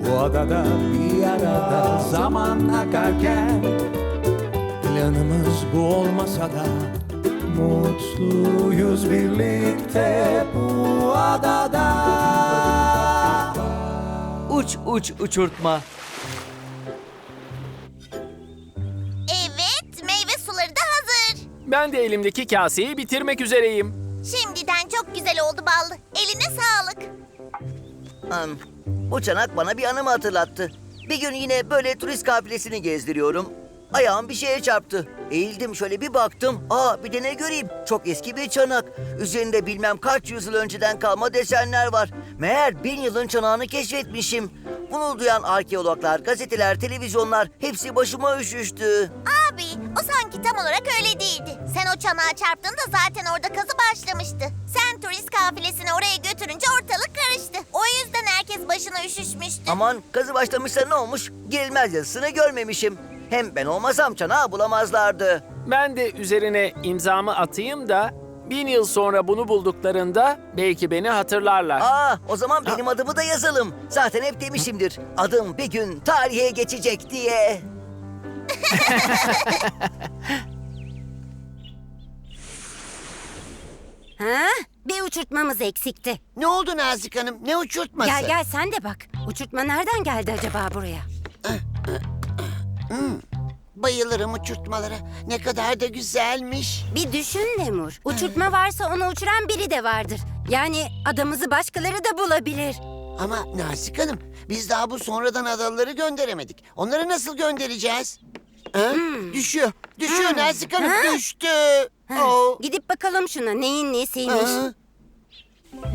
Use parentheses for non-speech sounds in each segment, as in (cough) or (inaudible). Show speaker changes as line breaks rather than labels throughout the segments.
Bu adada bir arada zaman akarken Planımız bu olmasa da Mutluyuz birlikte bu adada
Uç uç uçurtma.
Evet, meyve suları da hazır.
Ben de elimdeki kaseyi bitirmek üzereyim.
Şimdiden çok güzel oldu ballı. Eline sağlık.
Hmm, Bu çanak bana bir anımı hatırlattı. Bir gün yine böyle turist kafilesini gezdiriyorum. Ayağım bir şeye çarptı. Eğildim şöyle bir baktım. Aa bir de ne göreyim? Çok eski bir çanak. Üzerinde bilmem kaç yüzyıl önceden kalma desenler var. Meğer bin yılın çanağını keşfetmişim. Bunu duyan arkeologlar, gazeteler, televizyonlar hepsi başıma üşüştü.
Abi, o sanki tam olarak öyle değildi. Sen o çanağa çarptığında zaten orada kazı başlamıştı. Sen turist kafilesini oraya götürünce ortalık karıştı. O yüzden herkes başına üşüşmüştü.
Aman kazı başlamışsa ne olmuş? Girilmez yazısını görmemişim. Hem ben olmasam çanağı bulamazlardı.
Ben de üzerine imzamı atayım da bin yıl sonra bunu bulduklarında belki beni hatırlarlar.
Aa, o zaman benim adımı da yazalım. Zaten hep demişimdir. Adım bir gün tarihe geçecek diye. (laughs)
Ha? Bir uçurtmamız eksikti.
Ne oldu Nazik Hanım? Ne uçurtması?
Gel gel sen de bak. Uçurtma nereden geldi acaba buraya?
Bayılırım uçurtmalara. Ne kadar da güzelmiş.
Bir düşün Lemur. Uçurtma varsa onu uçuran biri de vardır. Yani adamızı başkaları da bulabilir.
Ama Nazik Hanım biz daha bu sonradan adaları gönderemedik. Onları nasıl göndereceğiz? Ha? Düşüyor. Düşüyor Nazik Hanım. Düştü. Oo.
Gidip bakalım şuna neyin nesiymiş.
Ha?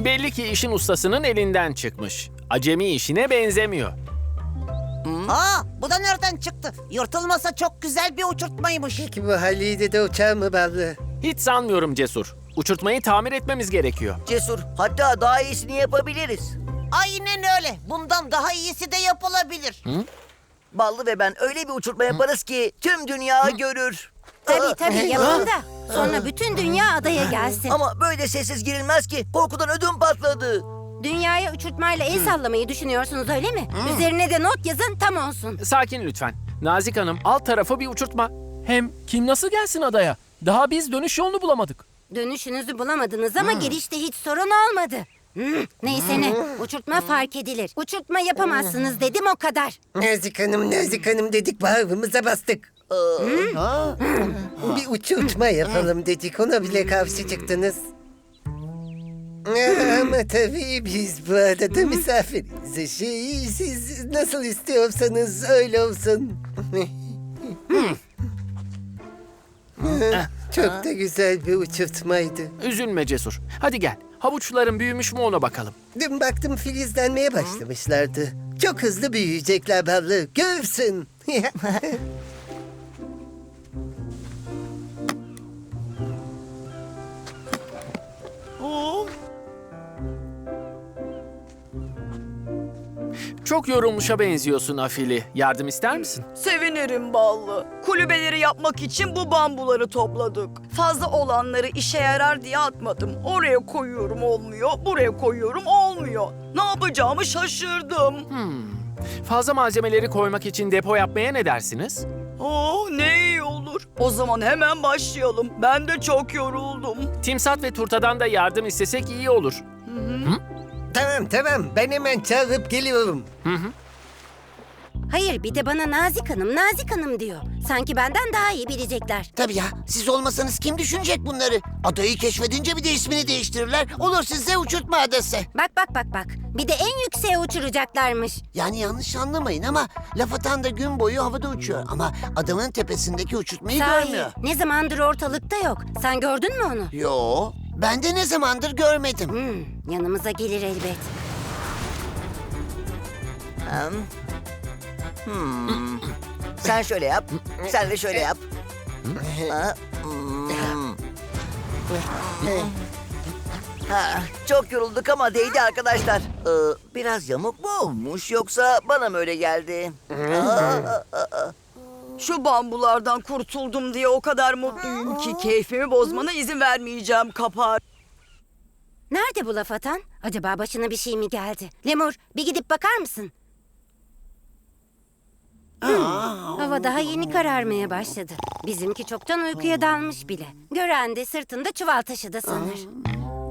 Belli ki işin ustasının elinden çıkmış. Acemi işine benzemiyor.
Aa, bu da nereden çıktı? Yırtılmasa çok güzel bir uçurtmaymış.
Peki bu haliyle de uçar mı ballı?
Hiç sanmıyorum Cesur. Uçurtmayı tamir etmemiz gerekiyor.
Cesur, hatta daha iyisini yapabiliriz.
Aynen öyle. Bundan daha iyisi de yapılabilir.
Ballı ve ben öyle bir uçurtma yaparız ki tüm dünya görür.
Tabii tabii yapın da. Sonra bütün dünya adaya gelsin.
Ama böyle sessiz girilmez ki. Korkudan ödüm patladı.
Dünyaya uçurtmayla el sallamayı düşünüyorsunuz öyle mi? Üzerine de not yazın tam olsun.
Sakin lütfen. Nazik Hanım alt tarafı bir uçurtma. Hem kim nasıl gelsin adaya? Daha biz dönüş yolunu bulamadık.
Dönüşünüzü bulamadınız ama girişte hiç sorun olmadı. Hmm, neyse ne, uçurtma fark edilir. Uçurtma yapamazsınız dedim o kadar.
Nazik Hanım, Nazik Hanım dedik bağrımıza bastık. Bir uçurtma yapalım dedik, ona bile karşı çıktınız. Ama tabii biz bu arada misafiriz. Şey, siz nasıl istiyorsanız öyle olsun. Çok da güzel bir uçurtmaydı.
Üzülme Cesur. Hadi gel. Havuçların büyümüş mü ona bakalım.
Dün baktım filizlenmeye başlamışlardı. Çok hızlı büyüyecekler ballı. Görürsün. (laughs)
Çok yorulmuşa benziyorsun Afili. Yardım ister misin?
Sevinirim ballı. Kulübeleri yapmak için bu bambuları topladık. Fazla olanları işe yarar diye atmadım. Oraya koyuyorum olmuyor, buraya koyuyorum olmuyor. Ne yapacağımı şaşırdım.
Fazla malzemeleri koymak için depo yapmaya ne dersiniz?
Oh ne iyi olur. O zaman hemen başlayalım. Ben de çok yoruldum.
Timsat ve Turta'dan da yardım istesek iyi olur.
Tamam tamam ben hemen çağırıp geliyorum.
Hayır bir de bana Nazik Hanım, Nazik Hanım diyor. Sanki benden daha iyi bilecekler.
Tabii ya siz olmasanız kim düşünecek bunları? Adayı keşfedince bir de ismini değiştirirler. Olur size uçurtma adası.
Bak bak bak bak. Bir de en yükseğe uçuracaklarmış.
Yani yanlış anlamayın ama laf atan da gün boyu havada uçuyor. Ama adamın tepesindeki uçurtmayı
Sahi,
görmüyor.
ne zamandır ortalıkta yok. Sen gördün mü onu?
Yo, ben de ne zamandır görmedim.
Hmm, yanımıza gelir elbet.
Hem, Sen şöyle yap. Sen de şöyle yap. Ha, hmm. Ha, çok yorulduk ama değdi arkadaşlar. Ee, biraz yamuk mu olmuş yoksa bana mı öyle geldi? Aa,
Şu bambulardan kurtuldum diye o kadar mutluyum ki keyfimi bozmana izin vermeyeceğim kapar.
Nerede bu laf atan? Acaba başına bir şey mi geldi? Lemur bir gidip bakar mısın? Hmm, Hava daha yeni kararmaya başladı. Bizimki çoktan uykuya dalmış bile. Gören de sırtında çuval taşıdı sanır.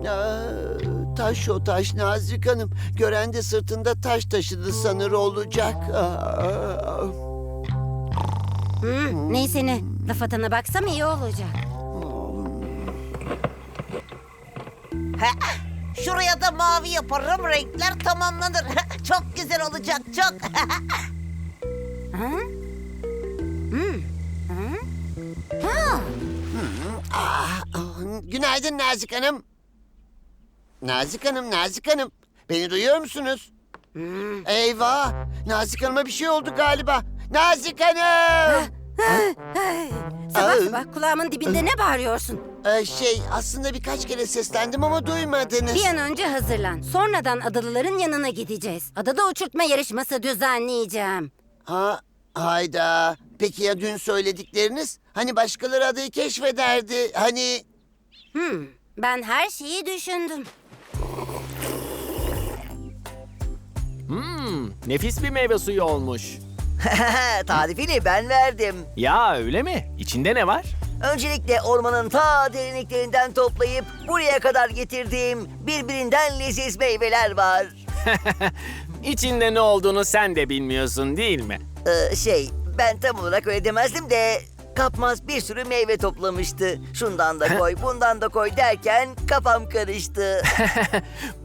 Aa, taş o taş Nazik Hanım. Gören de sırtında taş taşıdı sanır olacak. Aa,
Hmm, neyse ne. Laf atana baksam iyi olacak.
Şuraya da mavi yaparım renkler tamamlanır. çok güzel olacak çok.
Ha?
ah, günaydın Nazik Hanım. Nazik Hanım, Nazik Hanım. Beni duyuyor musunuz? Eyvah! Nazik Hanım'a bir şey oldu galiba. Nazik Hanım!
Sabah
Aa.
sabah kulağımın dibinde ne bağırıyorsun?
Ee, şey, aslında birkaç kere seslendim ama duymadınız.
Bir an önce hazırlan. Sonradan adalıların yanına gideceğiz. Adada uçurtma yarışması düzenleyeceğim.
Ha, hayda. Peki ya dün söyledikleriniz? Hani başkaları adayı keşfederdi. Hani...
Hmm, ben her şeyi düşündüm.
Hmm, nefis bir meyve suyu olmuş. (laughs)
Tarifini ben verdim.
Ya öyle mi? İçinde ne var?
Öncelikle ormanın ta derinliklerinden toplayıp buraya kadar getirdiğim birbirinden leziz meyveler var. (laughs)
İçinde ne olduğunu sen de bilmiyorsun değil mi?
Ee, şey, ben tam olarak öyle demezdim de kapmaz bir sürü meyve toplamıştı. Şundan da koy, (laughs) bundan da koy derken kafam karıştı.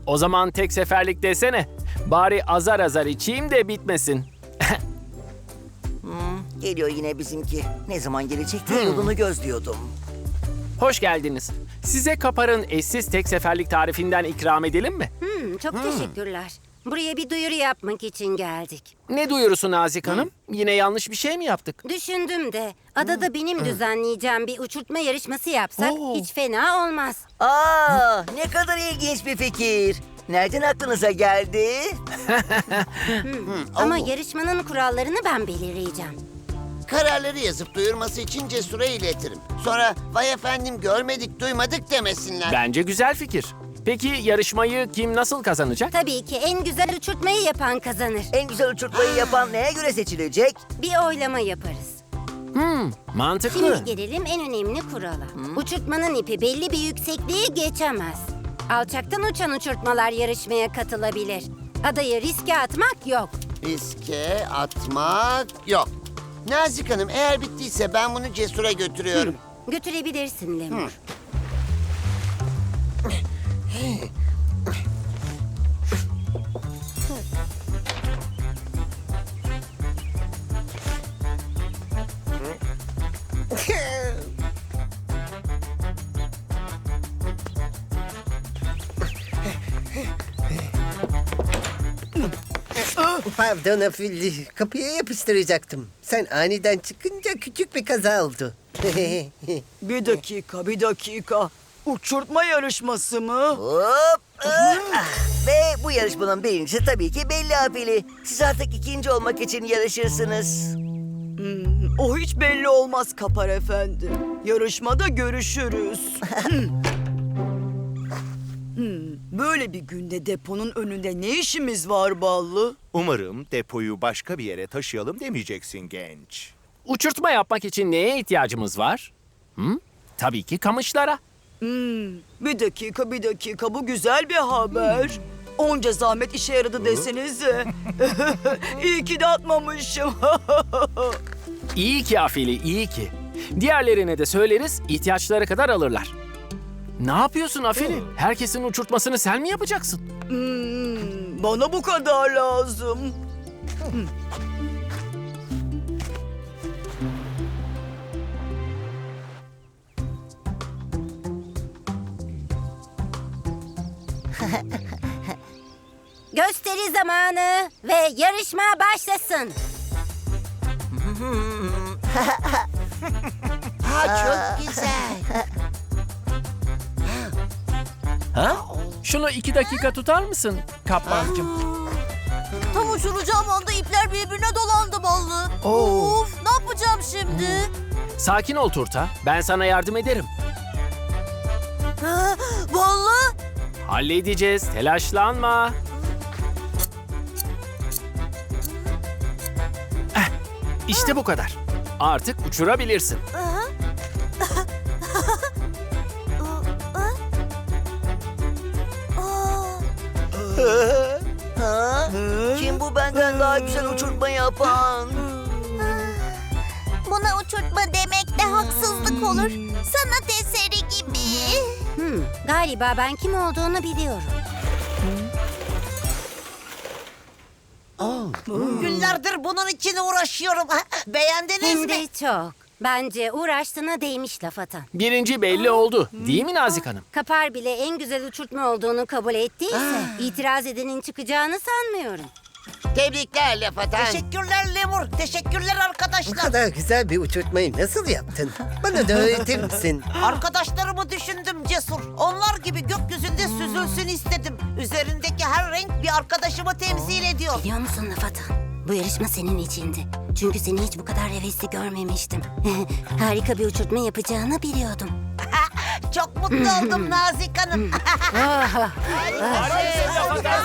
O zaman tek seferlik desene. Bari azar azar içeyim de bitmesin.
Geliyor yine bizimki. Ne zaman gelecek diye yolunu gözlüyordum.
Hoş geldiniz. Size kaparın eşsiz tek seferlik tarifinden ikram edelim mi?
Hmm, çok teşekkürler. Buraya bir duyuru yapmak için geldik.
Ne duyurusu Nazik Hanım? Yine yanlış bir şey mi yaptık?
Düşündüm de adada benim düzenleyeceğim bir uçurtma yarışması yapsak
Oo.
hiç fena olmaz.
Aa, ne kadar ilginç bir fikir. Nereden aklınıza geldi? (laughs)
Ama yarışmanın kurallarını ben belirleyeceğim.
Kararları yazıp duyurması için Cesur'a iletirim. Sonra vay efendim görmedik duymadık demesinler.
Bence güzel fikir. Peki yarışmayı kim nasıl kazanacak?
Tabii ki en güzel uçurtmayı yapan kazanır.
En güzel uçurtmayı yapan neye göre seçilecek?
Bir oylama yaparız.
Hmm, mantıklı.
Şimdi gelelim en önemli kurala. Uçurtmanın ipi belli bir yüksekliği geçemez. Alçaktan uçan uçurtmalar yarışmaya katılabilir. Adayı riske atmak yok.
Riske atmak yok. Nazik Hanım eğer bittiyse ben bunu Cesur'a götürüyorum.
Götürebilirsin Lemur.
Pardon Afilli. Kapıya yapıştıracaktım. Sen aniden çıkınca küçük bir kaza oldu. (laughs)
Bir dakika, bir dakika. Uçurtma yarışması mı?
Hop! ah! Ve bu yarışmanın birincisi tabii ki belli afili. Siz artık ikinci olmak için yarışırsınız.
Hmm, o hiç belli olmaz Kapar Efendi. Yarışmada görüşürüz. (laughs) Böyle bir günde deponun önünde ne işimiz var Ballı?
Umarım depoyu başka bir yere taşıyalım demeyeceksin genç.
Uçurtma yapmak için neye ihtiyacımız var? Hı? Tabii ki kamışlara.
Hmm, bir dakika, bir dakika. Bu güzel bir haber. Onca zahmet işe yaradı desenize. (laughs) İyi ki de atmamışım. (laughs)
İyi ki Afili, iyi ki. Diğerlerine de söyleriz, ihtiyaçları kadar alırlar. Ne yapıyorsun Afili? Herkesin uçurtmasını sen mi yapacaksın?
Hmm, bana bu kadar lazım. (laughs)
Gösteri zamanı ve yarışma başlasın. (laughs)
Ha çok güzel.
Şunu iki dakika tutar mısın Kapmancığım?
Tam uçuracağım anda ipler birbirine dolandı ballı. Of ne yapacağım şimdi?
Sakin ol Turta. Ben sana yardım ederim.
ballı?
Halledeceğiz. Telaşlanma. Eh, İşte bu kadar. Artık uçurabilirsin.
Ha? Daha güzel uçurtma yapan?
Buna uçurtma demek de haksızlık olur. Sanat eseri gibi.
Hmm, galiba ben kim olduğunu biliyorum.
Günlerdir bunun için uğraşıyorum. Beğendiniz
Hem
mi?
de çok. Bence uğraştığına değmiş laf atan.
Birinci belli oldu. Değil mi Nazik Hanım?
Kapar bile en güzel uçurtma olduğunu kabul ettiyse itiraz edenin çıkacağını sanmıyorum.
Tebrikler laf atan.
Teşekkürler Lemur. Teşekkürler
Bu
arkadaşlar.
kadar güzel bir uçurtmayı nasıl yaptın? Bana da öğretir misin?
Arkadaşlarımı düşündüm cesur. Onlar gibi gökyüzünde süzülsün istedim. Üzerindeki her renk bir arkadaşımı temsil ediyor.
Biliyor musun laf atan? Bu yarışma senin içindi. Çünkü seni hiç bu kadar hevesli görmemiştim. Harika bir uçurtma yapacağını biliyordum.
Çok mutlu oldum Nazik Hanım.
Ah,
Harika.